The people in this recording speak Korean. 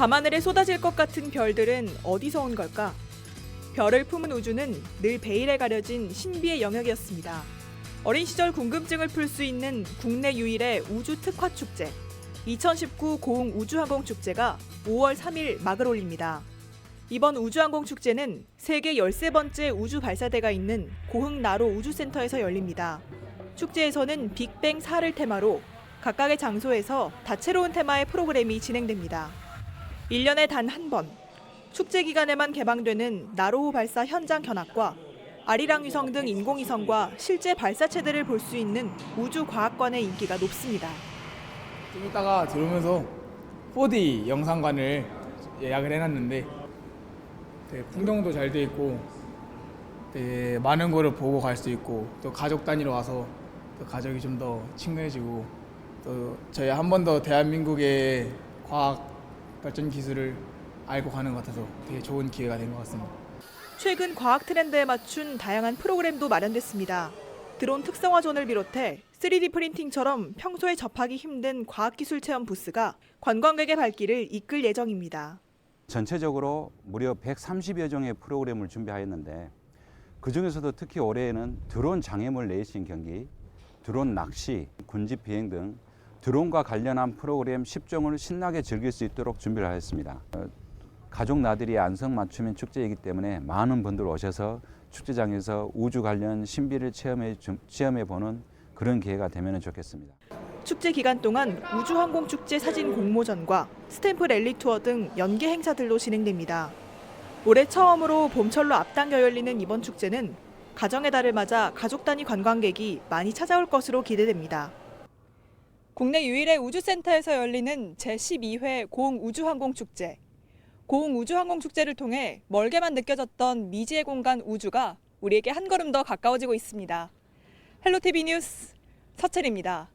밤하늘에 쏟아질 것 같은 별들은 어디서 온 걸까? 별을 품은 우주는 늘 베일에 가려진 신비의 영역이었습니다. 어린 시절 궁금증을 풀 수 있는 국내 유일의 우주 특화 축제 2019 고흥 우주항공 축제가 5월 3일 막을 올립니다. 이번 우주항공 축제는 세계 13번째 우주 발사대가 있는 고흥 나로 우주센터에서 열립니다. 축제에서는 빅뱅 4를 테마로 각각의 장소에서 다채로운 테마의 프로그램이 진행됩니다. 1년에 단 한 번, 축제 기간에만 개방되는 나로호 발사 현장 견학과 아리랑 위성 등 인공위성과 실제 발사체들을 볼 수 있는 우주과학관의 인기가 높습니다. 좀 이따가 들어오면서 4D 영상관을 예약을 해놨는데 되게 풍경도 잘 돼 있고 되게 많은 거를 보고 갈 수 있고 또 가족 단위로 와서 또 가족이 좀 더 친근해지고 또 저희 한 번 더 대한민국의 과학 발전 기술을 알고 가는 것 같아서 되게 좋은 기회가 된 것 같습니다. 최근 과학 트렌드에 맞춘 다양한 프로그램도 마련됐습니다. 드론 특성화존을 비롯해 3D 프린팅처럼 평소에 접하기 힘든 과학기술 체험 부스가 관광객의 발길을 이끌 예정입니다. 전체적으로 무려 130여 종의 프로그램을 준비하였는데 그 중에서도 특히 올해에는 드론 장애물 레이싱 경기, 드론 낚시, 군지 비행 등 드론과 관련한 프로그램 10종을 신나게 즐길 수 있도록 준비를 하였습니다. 어, 가족 나들이 안성 맞춤인 축제이기 때문에 많은 분들 오셔서 축제장에서 우주 관련 신비를 체험해, 주- 체험해 보는 그런 기회가 되면 좋겠습니다. 축제 기간 동안 우주항공축제 사진 공모전과 스탬프 랠리 투어 등 연계 행사들로 진행됩니다. 올해 처음으로 봄철로 앞당겨 열리는 이번 축제는 가정의 달을 맞아 가족 단위 관광객이 많이 찾아올 것으로 기대됩니다. 국내 유일의 우주센터에서 열리는 제12회 고흥 우주항공축제. 고흥 우주항공축제를 통해 멀게만 느껴졌던 미지의 공간 우주가 우리에게 한 걸음 더 가까워지고 있습니다. 헬로티비 뉴스 서철입니다.